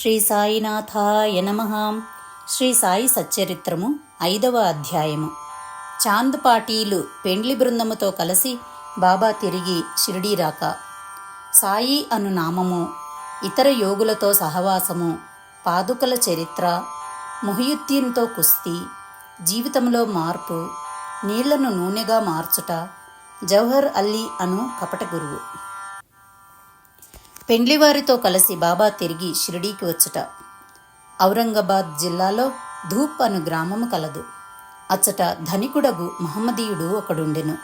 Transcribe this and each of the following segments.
శ్రీ సాయినాథాయ నమ. శ్రీ సాయి సచ్చరిత్రము ఐదవ అధ్యాయము. చాంద్ పాటీలు పెండ్లి బృందముతో కలిసి బాబా తిరిగి షిరిడీ రాక సాయి అను నామము ఇతర యోగులతో సహవాసము పాదుకల చరిత్ర ముహియుద్దీన్తో కుస్తీ జీవితంలో మార్పు నీళ్ళను నూనెగా మార్చుట జవహర్ అల్లీ అను కపట గురువు. పెండ్లివారితో కలిసి బాబా తిరిగి షిరిడీకి వచ్చుట. ఔరంగాబాద్ జిల్లాలో ధూప్ అను గ్రామము కలదు. అచ్చట ధనికుడగు మహమ్మదీయుడు ఒకడుండెను.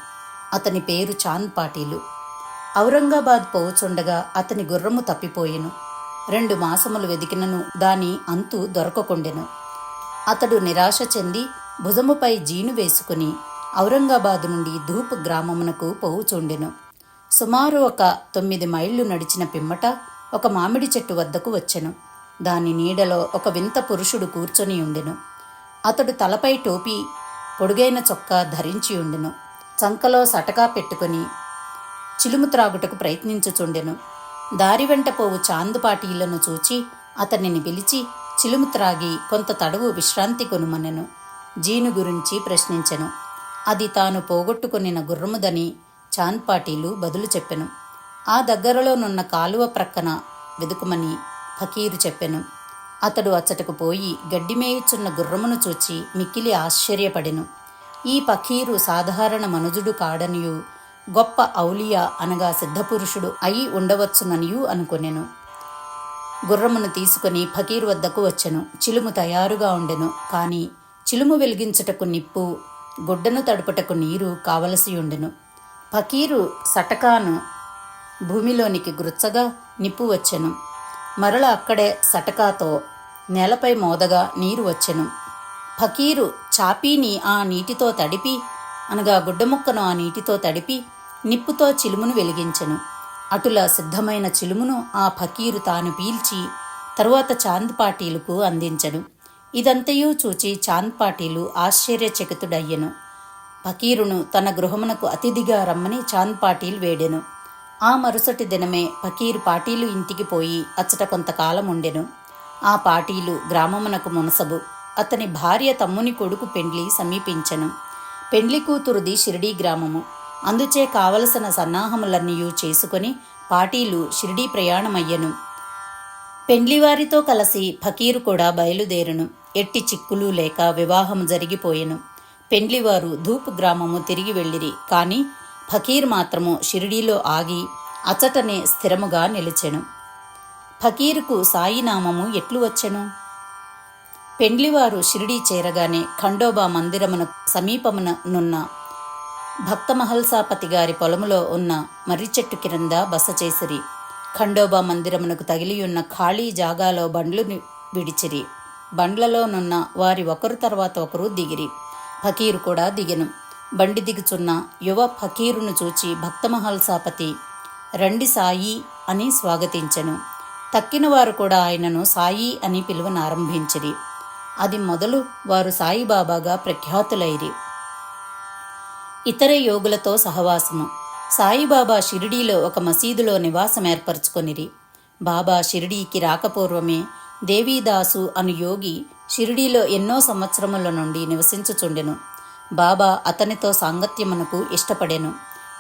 అతని పేరు చాంద్ పాటీలు. ఔరంగాబాద్ పోవుచుండగా అతని గుర్రము తప్పిపోయెను. రెండు మాసములు వెదికినను దాని అంతు దొరకకుండెను. అతడు నిరాశ చెంది భుజముపై జీను వేసుకుని ఔరంగాబాదు నుండి ధూప్ గ్రామమునకు పోవుచుండెను. సుమారు ఒక తొమ్మిది మైళ్ళు నడిచిన పిమ్మట ఒక మామిడి చెట్టు వద్దకు వచ్చెను. దాని నీడలో ఒక వింత పురుషుడు కూర్చొని ఉండెను. అతడు తలపై టోపీ పొడుగైన చొక్కా ధరించి ఉండెను. చంకలో సటకా పెట్టుకుని చిలుము త్రాగుటకు ప్రయత్నించుచుండెను. దారి వెంట పోవు చాందుపాటీలను చూచి అతనిని పిలిచి చిలుము త్రాగి కొంత తడవు విశ్రాంతి కొనుమనెను. జీను గురించి ప్రశ్నించెను. అది తాను పోగొట్టుకొనిన గుర్రముదని చాన్పాటీలు బదులు చెప్పెను. ఆ దగ్గరలోనున్న కాలువ ప్రక్కన వెదుకుమని ఫకీరు చెప్పెను. అతడు అచ్చటకు పోయి గడ్డిమేయుచున్న గుర్రమును చూచి మిక్కిలి ఆశ్చర్యపడెను. ఈ పఖీరు సాధారణ మనుజుడు కాడనియు గొప్ప ఔలియా అనగా సిద్ధపురుషుడు అయి ఉండవచ్చుననియు అనుకొనెను. గుర్రమును తీసుకుని ఫకీర్ వద్దకు వచ్చెను. చిలుము తయారుగా ఉండెను. కాని చిలుము వెలిగించుటకు నిప్పు గుడ్డను తడుపుటకు నీరు కావలసి ఉండెను. ఫకీరు సటకాను భూమిలోనికి గుచ్చగా నిప్పు వచ్చెను మరల అక్కడే సటకాతో నేలపై మోదగా నీరు వచ్చెను. ఫకీరు చాపీని ఆ నీటితో తడిపి అనగా గుడ్డముక్కను ఆ నీటితో తడిపి నిప్పుతో చిలుమును వెలిగించెను. అటుల సిద్ధమైన చిలుమును ఆ ఫకీరు తాను పీల్చి తరువాత చాంద్ పాటీలకు అందించెను. ఇదంతయూ చూచి చాంద్ పాటీలు ఆశ్చర్యచకితుడయ్యెను. ఫకీరును తన గృహమునకు అతిథిగా రమ్మని చాంద్ పాటీల్ వేడెను. ఆ మరుసటి దినమే ఫకీరు పాటీలు ఇంటికి పోయి అచ్చట కొంతకాలం ఉండెను. ఆ పాటీలు గ్రామమునకు మునసబు. అతని భార్య తమ్ముని కొడుకు పెండ్లి సమీపించెను. పెండ్లి కూతురుది షిరిడీ గ్రామము. అందుచే కావలసిన సన్నాహములన్నీయూ చేసుకొని పాటీలు షిరిడీ ప్రయాణమయ్యెను. పెండ్లివారితో కలిసి ఫకీరు కూడా బయలుదేరును. ఎట్టి చిక్కులు లేక వివాహం జరిగిపోయెను. పెండ్లివారు ధూప్ గ్రామము తిరిగి వెళ్ళిరి. కాని ఫకీర్ మాత్రము షిరిడీలో ఆగి అచటనే స్థిరముగా నిలిచెను. ఫకీరుకు సాయినామము ఎట్లు వచ్చెను? పెండ్లివారు షిరిడీ చేరగానే ఖండోబా మందిరమున సమీపమున నున్న భక్తమహల్సాపతి గారి పొలములో ఉన్న మర్రి చెట్టు కింద బస చేసిరి. ఖండోబా మందిరమునకు తగిలియున్న ఖాళీ జాగాలో బండ్లు విడిచిరి. బండ్లలోనున్న వారి ఒకరు తర్వాత ఒకరు దిగిరి. ఫకీరు కూడా దిగెను. బండి దిగుచున్న యువ ఫకీరును చూచి భక్తమహల్ సాపతి రండి సాయి అని స్వాగతించెను. తక్కిన వారు కూడా ఆయనను సాయి అని పిలువనారంభించిరి. అది మొదలు వారు సాయిబాబాగా ప్రఖ్యాతులైరి. ఇతర యోగులతో సహవాసము. సాయిబాబా షిరిడీలో ఒక మసీదులో నివాసం ఏర్పరచుకొనిరి బాబా షిరిడీకి రాకపూర్వమే దేవీదాసు అను యోగి షిరిడీలో ఎన్నో సంవత్సరముల నుండి నివసించుచుండెను. బాబా అతనితో సాంగత్యమునకు ఇష్టపడెను.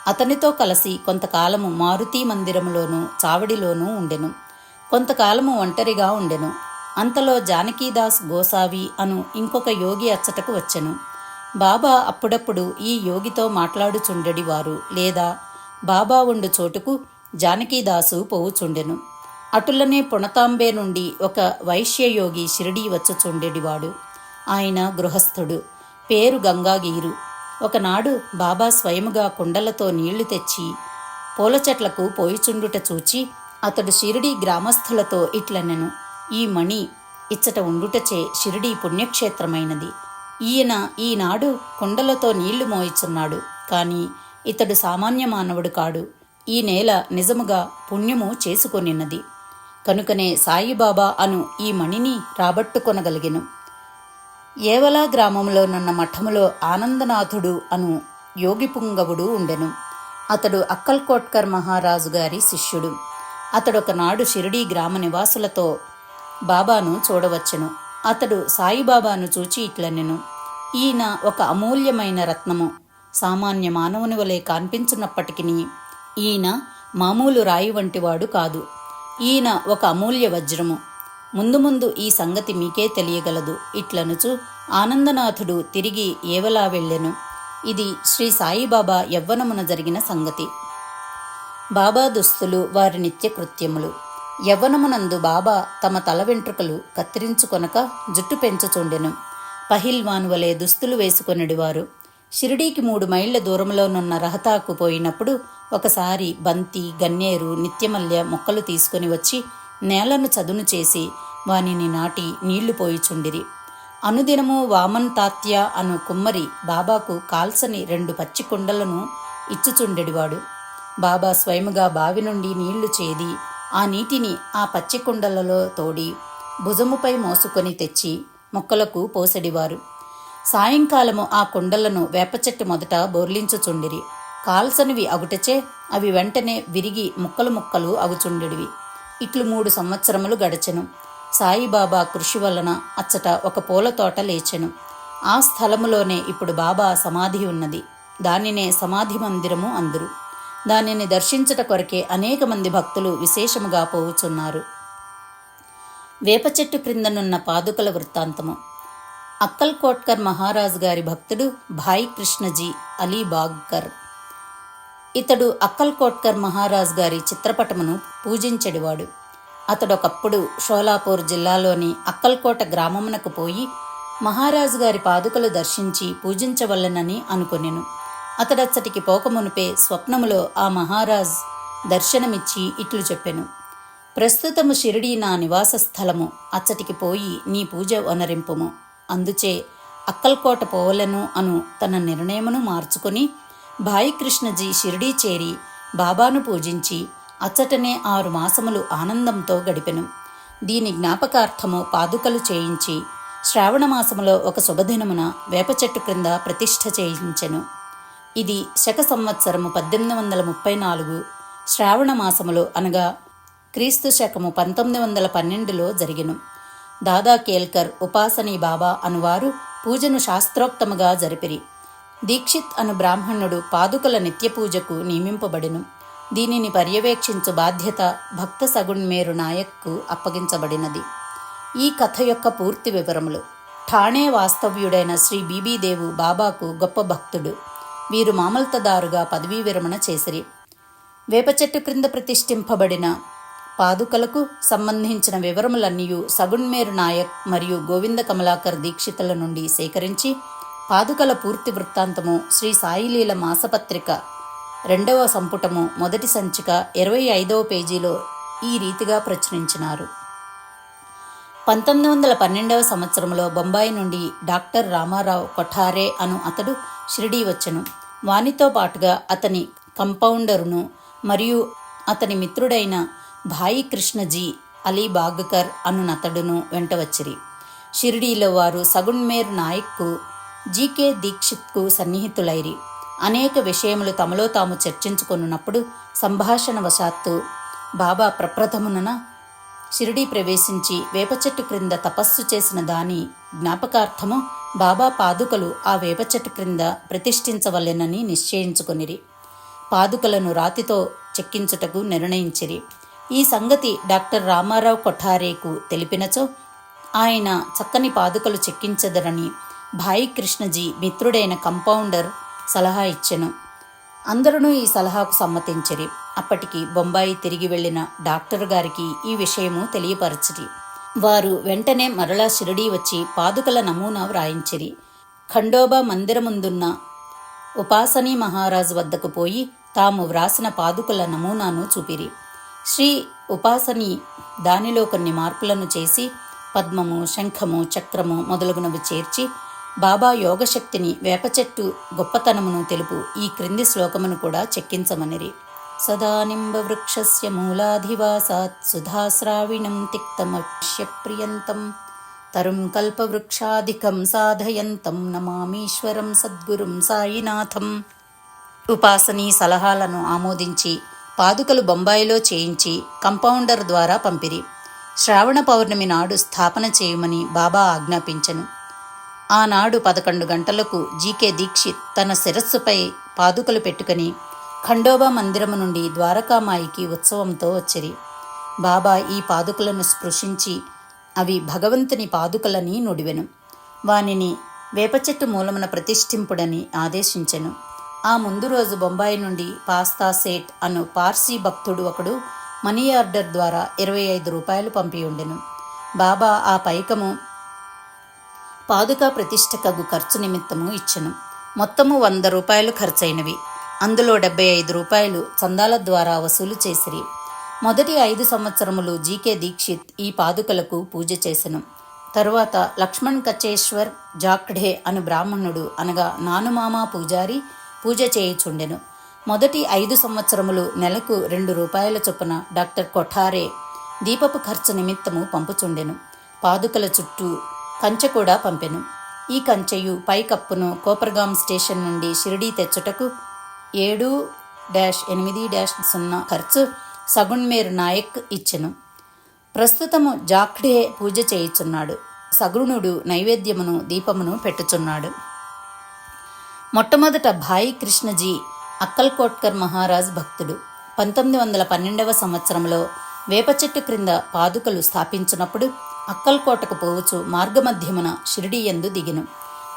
అతనితో కలిసి కొంతకాలము మారుతీ మందిరములోనూ చావడిలోనూ ఉండెను. కొంతకాలము ఒంటరిగా ఉండెను. అంతలో జానకీదాస్ గోసావి అను ఇంకొక యోగి అచ్చటకు వచ్చెను. బాబా అప్పుడప్పుడు ఈ యోగితో మాట్లాడుచుండెడివారు లేదా బాబా ఉండు చోటుకు జానకీదాసు పోవుచుండెను. అటులనే పుణతాంబే నుండి ఒక వైశ్యయోగి షిరిడీ వచ్చుచుండెడివాడు ఆయన గృహస్థుడు. పేరు గంగాగీరు. ఒకనాడు బాబా స్వయముగా కుండలతో నీళ్ళు తెచ్చి పూల చెట్లకు పోయిచుండుట చూచి అతడు షిరిడీ గ్రామస్థులతో ఇట్లనెను ఈ మణి ఇచ్చట ఉండుటచే షిరిడీ పుణ్యక్షేత్రమైనది. ఈయన ఈనాడు కుండలతో నీళ్ళు మోయిచున్నాడు. కాని ఇతడు సామాన్య మానవుడు కాడు. ఈ నేల నిజముగా పుణ్యము చేసుకొనిన్నది కనుకనే సాయిబాబా అను ఈ మణిని రాబట్టుకొనగలిగెను. ఏవలా గ్రామంలోనున్న మఠములో ఆనందనాథుడు అను యోగి పుంగవుడు ఉండెను. అతడు అక్కల్కోట్కర్ మహారాజు గారి శిష్యుడు. అతడొకనాడు షిరిడీ గ్రామ నివాసులతో బాబాను చూడవచ్చును. అతడు సాయిబాబాను చూచి ఇట్లనెను. ఈయన ఒక అమూల్యమైన రత్నము. సామాన్య మానవుని వలె కనిపించున్నప్పటికీ ఈయన మామూలు రాయి వంటివాడు కాదు. ఈయన ఒక అమూల్య వజ్రము. ముందు ముందు ఈ సంగతి మీకే తెలియగలదు. ఇట్లనుచు ఆనందనాథుడు తిరిగి ఏవలా వెళ్ళెను. ఇది శ్రీ సాయిబాబా యవ్వనమున జరిగిన సంగతి. బాబా దుస్తులు వారి నిత్య కృత్యములు. యవ్వనమునందు బాబా తమ తల వెంట్రుకలు కత్తిరించుకొనక జుట్టు పెంచుచుండెను. పహిల్వాన్ వలె దుస్తులు వేసుకొనడివారు. షిరిడీకి మూడు మైళ్ళ దూరంలోనున్న రహతాకు పోయినప్పుడు ఒకసారి బంతి గన్నేరు నిత్యమల్య మొక్కలు తీసుకొని వచ్చి నేలను చదును చేసి వానిని నాటి నీళ్ళు పోయిచుండిరి. అనుదినము వామన్ తాత్య అను కుమ్మరి బాబాకు కాల్సని రెండు పచ్చి కుండలను ఇచ్చుచుండెడివాడు. బాబా స్వయముగా బావి నుండి నీళ్ళు చేది ఆ నీటిని ఆ పచ్చి కుండలలో తోడి భుజముపై మోసుకొని తెచ్చి మొక్కలకు పోసెడివారు. సాయంకాలము ఆ కుండలను వేప చెట్టు మొదట బోర్లించుచుండిరి. కాల్సనివి అగుటచే అవి వెంటనే విరిగి ముక్కలు ముక్కలు అగుచుండెడివి. ఇట్లు మూడు సంవత్సరములు గడచెను. సాయిబాబా కృషి వలన అచ్చట ఒక పూల తోట లేచెను. ఆ స్థలములోనే ఇప్పుడు బాబా సమాధి ఉన్నది. దానినే సమాధి మందిరము అందరు. దానిని దర్శించట కొరకే అనేక మంది భక్తులు విశేషముగా పోవుచున్నారు. వేప చెట్టు క్రిందనున్న పాదుకల వృత్తాంతము. అక్కల్ కోట్కర్ మహారాజు గారి భక్తుడు భాయ్ కృష్ణజీ అలీ బాగ్కర్ ఇతడు అక్కల్ కోట్కర్ మహారాజ్ గారి చిత్రపటమును పూజించెడివాడు. అతడొకప్పుడు షోలాపూర్ జిల్లాలోని అక్కల్కోట గ్రామమునకు పోయి మహారాజు గారి పాదుకలు దర్శించి పూజించవలనని అనుకొనెను. అతడచ్చటికి పోకమునుపే స్వప్నములో ఆ మహారాజ్ దర్శనమిచ్చి ఇట్లు చెప్పెను. ప్రస్తుతము షిరిడి నా నివాస స్థలము అచ్చటికి పోయి నీ పూజ వనరింపుము. అందుచే అక్కల్కోట పోవలను అను తన నిర్ణయమును మార్చుకొని భాయి కృష్ణజీ షిరిడీ చేరి బాబాను పూజించి అచ్చటనే ఆరు మాసములు ఆనందంతో గడిపెను. దీని జ్ఞాపకార్థము పాదుకలు చేయించి శ్రావణ మాసములో ఒక శుభదినమున వేప చెట్టు క్రింద ప్రతిష్ఠ చేయించెను. ఇది శక సంవత్సరము పద్దెనిమిది వందల ముప్పై నాలుగు శ్రావణ మాసములో అనగా క్రీస్తు శకము పంతొమ్మిది వందల పన్నెండులో జరిగిన. దాదా కేల్కర్ ఉపాసనీ బాబా అనువారు పూజను శాస్త్రోక్తముగా జరిపిరి. దీక్షిత్ అను బ్రాహ్మణుడు పాదుకల నిత్యపూజకు నియమింపబడెను. దీనిని పర్యవేక్షించు బాధ్యత భక్త సగుణ్మేరు నాయక్కు అప్పగించబడినది. ఈ కథ యొక్క పూర్తి వివరములు. ఠాణే వాస్తవ్యుడైన శ్రీ బీబీదేవు బాబాకు గొప్ప భక్తుడు. వీరు మామల్తదారుగా పదవీ విరమణ చేసిరి. వేప చెట్టు క్రింద ప్రతిష్ఠింపబడిన పాదుకలకు సంబంధించిన వివరములన్నీ సగుణ్మేరు నాయక్ మరియు గోవింద కమలాకర్ దీక్షితుల నుండి సేకరించి పాదుకల పూర్తి వృత్తాంతము శ్రీ సాయిలీల మాసపత్రిక రెండవ సంపుటము మొదటి సంచిక ఇరవై ఐదవ పేజీలో ఈ రీతిగా ప్రచురించినారు. పంతొమ్మిది వందల పన్నెండవ సంవత్సరంలో బొంబాయి నుండి డాక్టర్ రామారావు కొఠారే అను అతడు షిరిడీ వచ్చెను. వానితో పాటుగా అతని కంపౌండరును మరియు అతని మిత్రుడైన భాయి కృష్ణజీ అలీ బాగ్కర్ అను నతడును వెంట వచ్చిరి. షిరిడీలో వారు సగుణ్మేర్ నాయక్కు జీకే దీక్షిత్కు సన్నిహితులైరి. అనేక విషయములు తమలో తాము చర్చించుకొనున్నప్పుడు సంభాషణవశాత్తు బాబా ప్రప్రథమునన షిరిడీ ప్రవేశించి వేప చెట్టు క్రింద తపస్సు చేసిన దాని జ్ఞాపకార్థము బాబా పాదుకలు ఆ వేప చెట్టు క్రింద ప్రతిష్ఠించవలెనని నిశ్చయించుకొనిరి. పాదుకలను రాతితో చెక్కించుటకు నిర్ణయించిరి. ఈ సంగతి డాక్టర్ రామారావు కొఠారేకు తెలిపినచో ఆయన చక్కని పాదుకలు చెక్కించదరని భాయి కృష్ణజీ మిత్రుడైన కంపౌండర్ సలహా ఇచ్చెను. అందరూ ఈ సలహాకు సమ్మతించిరి. అప్పటికి బొంబాయి తిరిగి వెళ్ళిన డాక్టర్ గారికి ఈ విషయము తెలియపరచిరి. వారు వెంటనే మరలా షిరిడీ వచ్చి పాదుకల నమూనా వ్రాయించిరి. ఖండోబా మందిరముందున్న ఉపాసనీ మహారాజు వద్దకు పోయి తాము వ్రాసిన పాదుకల నమూనాను చూపిరి. శ్రీ ఉపాసని దానిలో కొన్ని మార్పులను చేసి పద్మము శంఖము చక్రము మొదలగునవి చేర్చి బాబా యోగశక్తిని వేపచెట్టు గొప్పతనమును తెలుపు. ఈ క్రింది శ్లోకమును కూడా చెక్కించమనిరి. సదానింబ వృక్షస్య మూలాధివాసాత్ సుధాశ్రావిణం తిక్తమక్ష్యప్రియంతం తరుం కల్పవృక్షాధికం సాధయంతం నమామీశ్వరం సద్గురుం సాయినాథం. ఉపాసనీ సలహాలను ఆమోదించి పాదుకలు బొంబాయిలో చేయించి కంపౌండర్ ద్వారా పంపిరి. శ్రావణ పౌర్ణమి నాడు స్థాపన చేయమని బాబా ఆజ్ఞాపించను. ఆనాడు పదకొండు గంటలకు జీకే దీక్షిత్ తన శిరస్సుపై పాదుకలు పెట్టుకుని ఖండోబా మందిరము నుండి ద్వారకామాయికి ఉత్సవంతో వచ్చిరి. బాబా ఈ పాదుకలను స్పృశించి అవి భగవంతుని పాదుకలని నుడివెను. వానిని వేపచెట్టు మూలమున ప్రతిష్ఠింపుడని ఆదేశించెను. ఆ ముందు రోజు బొంబాయి నుండి పాస్తా సేట్ అను పార్సీ భక్తుడు ఒకడు మనీ ఆర్డర్ ద్వారా ఇరవై ఐదు రూపాయలు పంపి ఉండెను బాబా ఆ పైకము పాదుకా ప్రతిష్టకగు ఖర్చు నిమిత్తము ఇచ్చెను. మొత్తము వంద రూపాయలు ఖర్చయినవి అందులో డెబ్బై ఐదు రూపాయలు చందాల ద్వారా వసూలు చేసిరి. మొదటి ఐదు సంవత్సరములు జీకే దీక్షిత్ ఈ పాదుకలకు పూజ చేసెను. తరువాత లక్ష్మణ్ కచేశ్వర్ జాక్డే అను బ్రాహ్మణుడు అనగా నానుమామ పూజారి పూజ చేయుచుండెను. మొదటి ఐదు సంవత్సరములు నెలకు రెండు రూపాయల చొప్పున డాక్టర్ కొఠారే దీపపు ఖర్చు నిమిత్తము పంపుచుండెను. పాదుకల చుట్టూ కంచె కూడా పంపెను. ఈ కంచెయు పైకప్పును కోపర్గాం స్టేషన్ నుండి షిరిడీ తెచ్చుటకు ఏడు డాష్ ఎనిమిది డాష్ సున్నా ఖర్చు సగుణ్మేర్ నాయక్ ఇచ్చెను. ప్రస్తుతము జాక్డే పూజ చేయుచున్నాడు. సగుణుడు నైవేద్యమును దీపమును పెట్టుచున్నాడు. మొట్టమొదట భాయి కృష్ణజీ అక్కల్కోట్కర్ మహారాజ్ భక్తుడు. పంతొమ్మిది వందల పన్నెండవ సంవత్సరంలో వేప చెట్టు క్రింద పాదుకలు స్థాపించినప్పుడు అక్కల్కోటకు పోవచ్చు మార్గమధ్యమున షిరిడియందు దిగిను.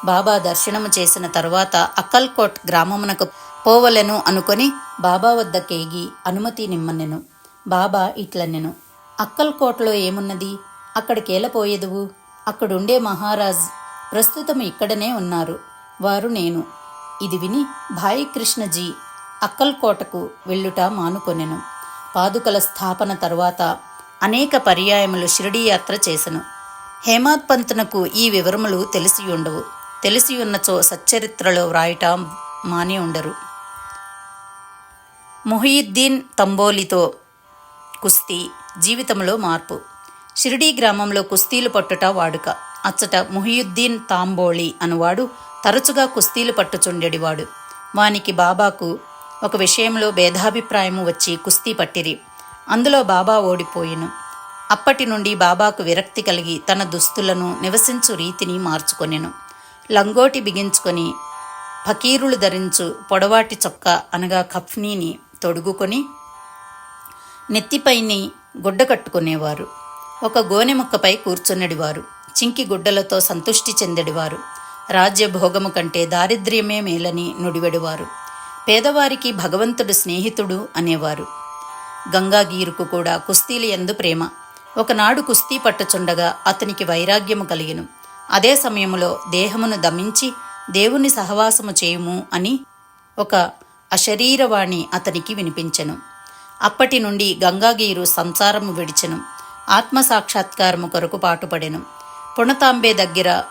బాబా దర్శనము చేసిన తరువాత అక్కల్కోట్ గ్రామమునకు పోవలెను అనుకొని బాబా వద్ద కేగి అనుమతి నిమ్మనెను. బాబా ఇట్లనెను అక్కల్కోటలో ఏమున్నది? అక్కడికేలపోయేదువు అక్కడుండే మహారాజ్ ప్రస్తుతం ఇక్కడనే ఉన్నారు. వారు నేను ఇది విని భాయి కృష్ణజీ అక్కల్కోటకు వెళ్ళుట మానుకొనెను. పాదుకల స్థాపన తరువాత అనేక పర్యాయములు షిరిడీ యాత్ర చేసెను. హేమాత్ పంతునకు ఈ వివరములు తెలిసి ఉండవు తెలిసి ఉన్నచో సచ్చరిత్రలో వ్రాయట మాని ఉండరు ముహియుద్దీన్ తంబోలితో కుస్తీ జీవితంలో మార్పు. షిరిడీ గ్రామంలో కుస్తీలు పట్టుట వాడుక. అచ్చట ముహియుద్దీన్ తాంబోళి అనువాడు తరచుగా కుస్తీలు పట్టుచుండెడివాడు. వానికి బాబాకు ఒక విషయంలో భేదాభిప్రాయము వచ్చి కుస్తీ పట్టిరి. అందులో బాబా ఓడిపోయిను. అప్పటి నుండి బాబాకు విరక్తి కలిగి తన దుస్తులను నివసించు రీతిని మార్చుకొనెను. లంగోటి బిగించుకొని ఫకీరులు ధరించు పొడవాటి చొక్క అనగా కఫ్నీని తొడుగుకొని నెత్తిపైని గుడ్డ కట్టుకునేవారు. ఒక గోనె ముక్కపై కూర్చున్నడివారు. చింకి గుడ్డలతో సంతుష్టి చెందడివారు. రాజ్యభోగము కంటే దారిద్ర్యమే మేలని నుడివెడివారు. పేదవారికి భగవంతుడు స్నేహితుడు అనేవారు. గంగాగీరుకు కూడా కుస్తీలు ఎందు ప్రేమ. ఒకనాడు కుస్తీ పట్టుచుండగా అతనికి వైరాగ్యము కలిగిను. అదే సమయములో దేహమును దమించి దేవుని సహవాసము చేయుము అని ఒక అశరీరవాణి అతనికి వినిపించెను. అప్పటి నుండి గంగాగీరు సంసారము విడిచెను. ఆత్మసాక్షాత్కారము కొరకు పాటుపడెను. పుణతాంబే దగ్గర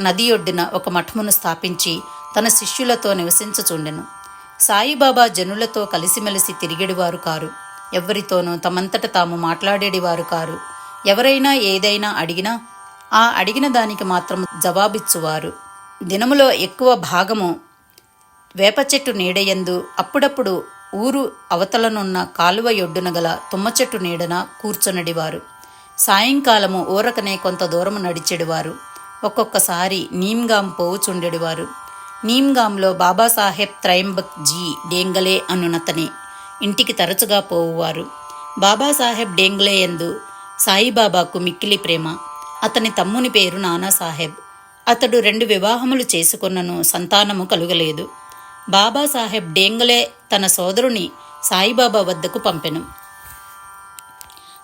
నది ఒడ్డున ఒక మఠమును స్థాపించి తన శిష్యులతో నివసించుచుండెను. సాయిబాబా జనులతో కలిసిమెలిసి తిరిగిడివారు కారు. ఎవరితోనూ తమంతట తాము మాట్లాడేడివారు కారు. ఎవరైనా ఏదైనా అడిగినా ఆ అడిగిన దానికి మాత్రం జవాబిచ్చువారు. దినములో ఎక్కువ భాగము వేప చెట్టు నీడయందు అప్పుడప్పుడు ఊరు అవతలనున్న కాలువ యొడ్డున గల తుమ్మ చెట్టు నీడన కూర్చొనడివారు. సాయంకాలము ఊరకనే కొంత దూరము నడిచెడివారు. ఒక్కొక్కసారి నీమ్గాం పోవుచుండెడివారు. నీమ్గాంలో బాబాసాహెబ్ త్రయంబక్ జీ డేంగలే అనునతనే. ఇంటికి తరచుగా పోవువారు. బాబాసాహెబ్ డేంగ్లేయందు సాయిబాబాకు మిక్కిలి ప్రేమ. అతని తమ్ముని పేరు నానాసాహెబ్. అతడు రెండు వివాహములు చేసుకున్నను సంతానము కలుగలేదు. బాబాసాహెబ్ డేంగలే తన సోదరుని సాయిబాబా వద్దకు పంపెను.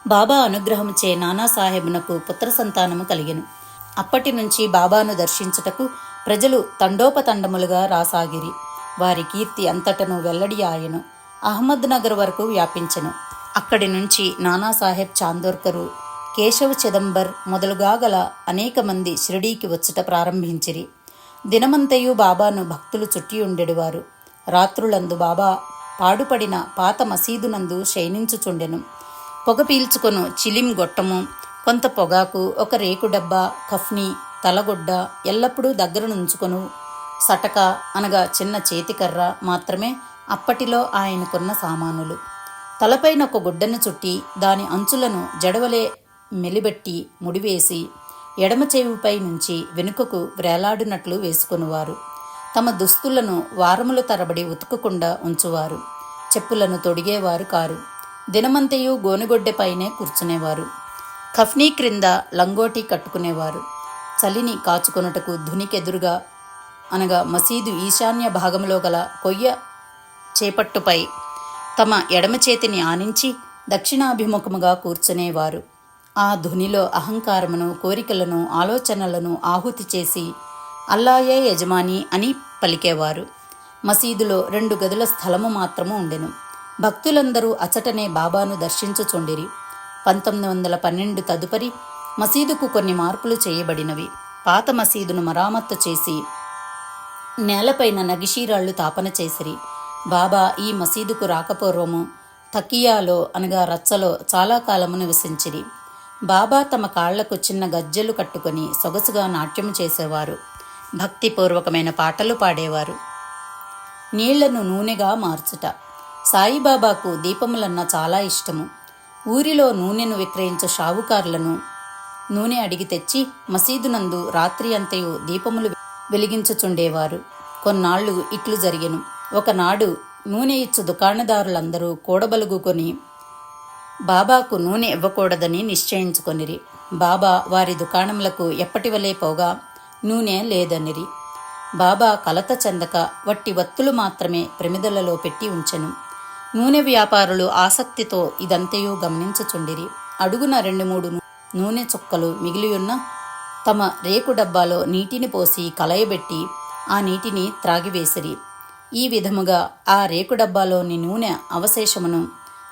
బాబా అనుగ్రహముచే నానాసాహెబ్నకు పుత్ర సంతానము కలిగెను. అప్పటి నుంచి బాబాను దర్శించుటకు ప్రజలు తండోపతండములుగా రాసాగిరి. వారి కీర్తి అంతటను వెల్లడి అహ్మద్నగర్ అహ్మద్ నగర్ వరకు వ్యాపించెను. అక్కడి నుంచి నానాసాహెబ్ చాందోర్కరు కేశవ చిదంబర్ మొదలుగా గల అనేక మంది షిరిడీకి వచ్చుట ప్రారంభించిరి. దినమంతయు బాబాను భక్తులు చుట్టి ఉండెడివారు. రాత్రులందు బాబా పాడుపడిన పాత మసీదునందు శయనించుచుండెను. పొగ పీల్చుకొను చిలిం గొట్టము కొంత పొగాకు ఒక రేకు డబ్బా కఫ్ని తలగొడ్డ ఎల్లప్పుడూ దగ్గర నుంచుకొను. సటక అనగా చిన్న చేతికర్ర మాత్రమే అప్పటిలో ఆయనకున్న సామానులు. తలపైన ఒక గుడ్డను చుట్టి దాని అంచులను జడవలే మెలిబెట్టి ముడివేసి ఎడమ చెవిపై నుంచి వెనుకకు వ్రేలాడినట్లు వేసుకునివారు. తమ దుస్తులను వారముల తరబడి ఉతుకకుండా ఉంచువారు. చెప్పులను తొడిగేవారు కారు. దినమంతయు గోనుగొడ్డెపైనే కూర్చునేవారు. కఫ్నీ క్రింద లంగోటి కట్టుకునేవారు. చలిని కాచుకొనుటకు ధునికెదురుగా అనగా మసీదు ఈశాన్య భాగంలో గల కొయ్య చేపట్టుపై తమ ఎడమ చేతిని ఆనించి దక్షిణాభిముఖముగా కూర్చునేవారు. ఆ ధునిలో అహంకారమును కోరికలను ఆలోచనలను ఆహుతి చేసి అల్లాయే యజమాని అని పలికేవారు. మసీదులో రెండు గదుల స్థలము మాత్రము ఉండెను. భక్తులందరూ అచటనే బాబాను దర్శించుచుండిరి. పంతొమ్మిది వందల పన్నెండు తదుపరి మసీదుకు కొన్ని మార్పులు చేయబడినవి. పాత మసీదును మరామత్తు చేసి నేలపైన నగిషీరాళ్ళు తాపన చేసిరి. బాబా ఈ మసీదుకు రాకపూర్వము తకియాలో అనగా రచ్చలో చాలా కాలము నివసించిరి. బాబా తమ కాళ్ళకు చిన్న గజ్జెలు కట్టుకొని సొగసుగా నాట్యం చేసేవారు. భక్తిపూర్వకమైన పాటలు పాడేవారు. నీళ్ళను నూనెగా మార్చుట. సాయిబాబాకు దీపములన్న చాలా ఇష్టము. ఊరిలో నూనెను విక్రయించు షావుకారులను నూనె అడిగి తెచ్చి మసీదునందు రాత్రి అంతయు దీపములు వెలిగించుచుండేవారు. కొన్నాళ్ళు ఇట్లు జరిగెను. ఒకనాడు నూనె ఇచ్చు దుకాణదారులందరూ కూడబలుగుకొని బాబాకు నూనె ఇవ్వకూడదని నిశ్చయించుకొనిరి. బాబా వారి దుకాణములకు ఎప్పటివలే పోగా నూనె లేదనిరి. బాబా కలత చెందక వట్టి వత్తులు మాత్రమే ప్రమిదలలో పెట్టి ఉంచెను. నూనె వ్యాపారులు ఆసక్తితో ఇదంతయు గమనించుచుండిరి. అడుగున రెండు మూడు నూనె చుక్కలు మిగిలియున్న తమ రేకు డబ్బాలో నీటిని పోసి కలయబెట్టి ఆ నీటిని త్రాగివేసిరి. ఈ విధముగా ఆ రేకు డబ్బాలోని నూనె అవశేషమును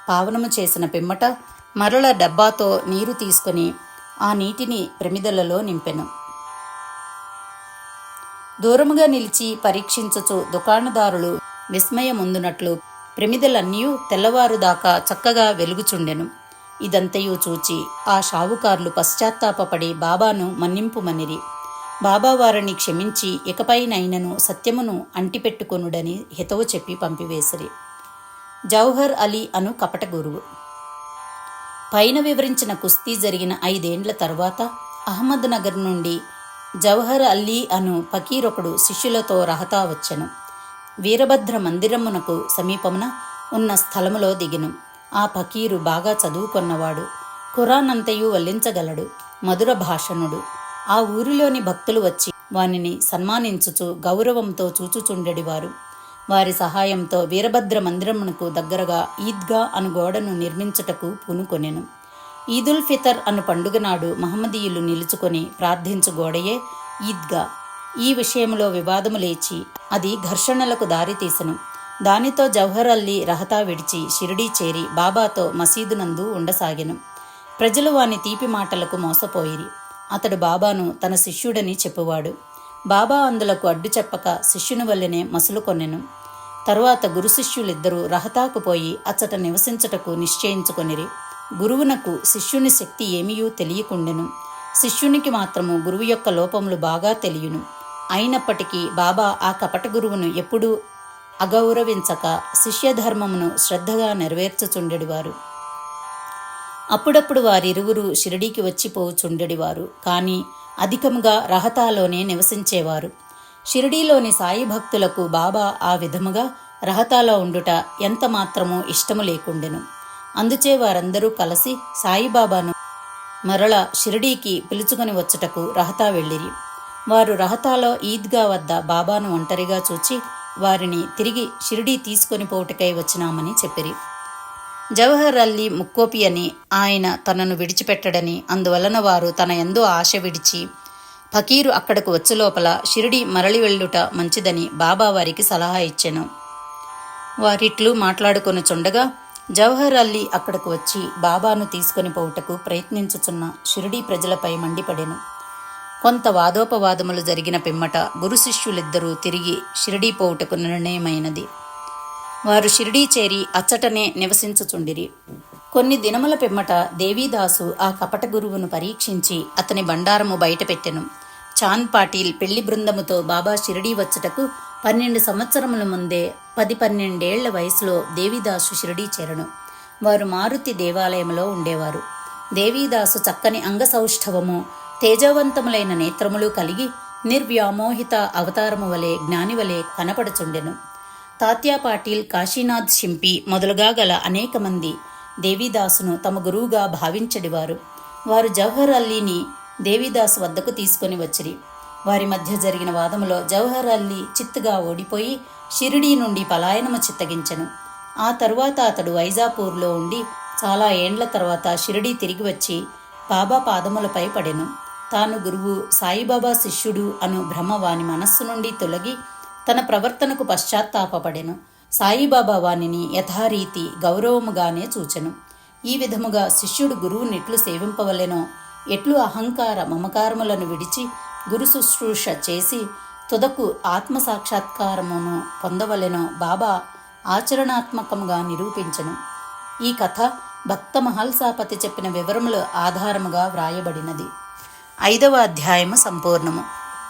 పావనము చేసిన పిమ్మట మరల డబ్బాతో నీరు తీసుకొని ఆ నీటిని ప్రమిదలలో నింపెను. దూరముగా నిలిచి పరీక్షించచు దుకాణదారులు విస్మయముందునట్లు ప్రమిదలన్నీ తెల్లవారుదాకా చక్కగా వెలుగుచుండెను. ఇదంతయు చూచి ఆ షావుకారులు పశ్చాత్తాపపడి బాబాను మన్నింపుమనిరి. బాబావారిని క్షమించి ఇకపైనైనను సత్యమును అంటిపెట్టుకొనుడని హితవు చెప్పి పంపివేసిరి. జౌహర్ అలీ అను కపట గురువు. పైన వివరించిన కుస్తీ జరిగిన ఐదేండ్ల తరువాత అహ్మద్ నగర్ నుండి జవహర్ అల్లీ అను ఫకీరొకడు శిష్యులతో రహతా వచ్చెను. వీరభద్ర మందిరమునకు సమీపమున ఉన్న స్థలములో దిగిను. ఆ ఫకీరు బాగా చదువుకొన్నవాడు. ఖురాన్ అంతయు వల్లించగలడు. మధుర భాషణుడు. ఆ ఊరిలోని భక్తులు వచ్చి వానిని సన్మానించుచు గౌరవంతో చూచుచుండెడివారు. వారి సహాయంతో వీరభద్ర మందిరమునకు దగ్గరగా ఈద్గా అను గోడను నిర్మించుటకు పూనుకొనెను. ఈదుల్ ఫితర్ అను పండుగ నాడు మహమ్మదీయులు నిలుచుకొని ప్రార్థించు గోడయే ఈద్గా. ఈ విషయంలో వివాదము లేచి అది ఘర్షణలకు దారితీసెను. దానితో జవహర్ అల్లీ రహతా విడిచి షిరిడీ చేరి బాబాతో మసీదునందు ఉండసాగెను. ప్రజలు వాని తీపి మాటలకు మోసపోయిరి. అతడు బాబాను తన శిష్యుడని చెప్పువాడు. బాబా అందులకు అడ్డు చెప్పక శిష్యుని వల్లనే మసులు కొనెను తరువాత గురు శిష్యులిద్దరూ రహతాకు పోయి అచ్చట నివసించుటకు నిశ్చయించుకొనిరి. గురువునకు శిష్యుని శక్తి ఏమియూ తెలియకుండెను. శిష్యునికి మాత్రము గురువు యొక్క లోపములు బాగా తెలియను. అయినప్పటికీ బాబా ఆ కపట గురువును ఎప్పుడూ అగౌరవించక శిష్యధర్మమును శ్రద్ధగా నెరవేర్చుచుండెడివారు. అప్పుడప్పుడు వారిరువురు షిరిడీకి వచ్చిపోవుచుండెడివారు కానీ అధికముగా రహతాలోనే నివసించేవారు. షిరిడీలోని సాయి భక్తులకు బాబా ఆ విధముగా రహతాలో ఉండుట ఎంత మాత్రమూ ఇష్టము లేకుండెను. అందుచే వారందరూ కలిసి సాయిబాబాను మరల షిరిడీకి పిలుచుకొని వచ్చుటకు రహతా వెళ్ళిరి. వారు రహతాలో ఈద్గా వద్ద బాబాను ఒంటరిగా చూచి వారిని తిరిగి షిరిడీ తీసుకొని పోవుటకై వచ్చినామని చెప్పిరి. జవహర్ అల్లీ ముక్కోపి అని ఆయన తనను విడిచిపెట్టడని అందువలన వారు తన ఎందు ఆశ విడిచి ఫకీరు అక్కడకు వచ్చే లోపల షిరిడి మరలి వెళ్ళుట మంచిదని బాబా వారికి సలహా ఇచ్చెను. వారిట్లు మాట్లాడుకొని చుండగా జవహర్ అల్లీ అక్కడకు వచ్చి బాబాను తీసుకొని పోవుటకు ప్రయత్నించుచున్న షిరిడీ ప్రజలపై మండిపడెను. కొంత వాదోపవాదములు జరిగిన పిమ్మట గురు శిష్యులిద్దరూ తిరిగి షిరిడీ పోవుటకు నిర్ణయమైనది. వారు షిరిడీ చేరి అచ్చటనే నివసించుచుండిరి. కొన్ని దినముల పిమ్మట దేవీదాసు ఆ కపట గురువును పరీక్షించి అతని బండారము బయటపెట్టెను. చాంద్ పాటిల్ పెళ్ళి బృందముతో బాబా షిరిడీ వచ్చుటకు పన్నెండు సంవత్సరముల ముందే పది పన్నెండేళ్ళ వయసులో దేవీదాసు షిరిడీ చేరను. వారు మారుతి దేవాలయంలో ఉండేవారు. దేవీదాసు చక్కని అంగసౌష్ఠవము తేజవంతములైన నేత్రములు కలిగి నిర్వ్యామోహిత అవతారము వలె జ్ఞాని వలె కనపడుచుండెను. తాత్యా పాటిల్ కాశీనాథ్ షింపి మొదలుగా గల అనేక మంది దేవీదాసును తమ గురువుగా భావించడివారు. వారు జవహర్ అల్లీని దేవిదాస్ వద్దకు తీసుకొని వచ్చిరి. వారి మధ్య జరిగిన వాదములో జవహర్ అల్లీ చిత్తుగా ఓడిపోయి షిరిడీ నుండి పలాయనము చిత్తగించెను. ఆ తరువాత అతడు వైజాపూర్లో ఉండి చాలా ఏండ్ల తర్వాత షిరిడీ తిరిగి వచ్చి బాబా పాదములపై పడెను. తాను గురువు సాయిబాబా శిష్యుడు అను భ్రమ వాని మనస్సు నుండి తొలగి తన ప్రవర్తనకు పశ్చాత్తాపడెను సాయిబాబా వానిని యథారీతి గౌరవముగానే చూచెను. ఈ విధముగా శిష్యుడు గురువునెట్లు సేవింపవలెనో ఎట్లు అహంకార మమకారములను విడిచి గురు శుశ్రూష చేసి తుదకు ఆత్మ సాక్షాత్కారమును పొందవలెనో బాబా ఆచరణాత్మకముగా నిరూపించను. ఈ కథ భక్త మహల్సాపతి చెప్పిన వివరముల ఆధారముగా వ్రాయబడినది. ఐదవ అధ్యాయము సంపూర్ణము.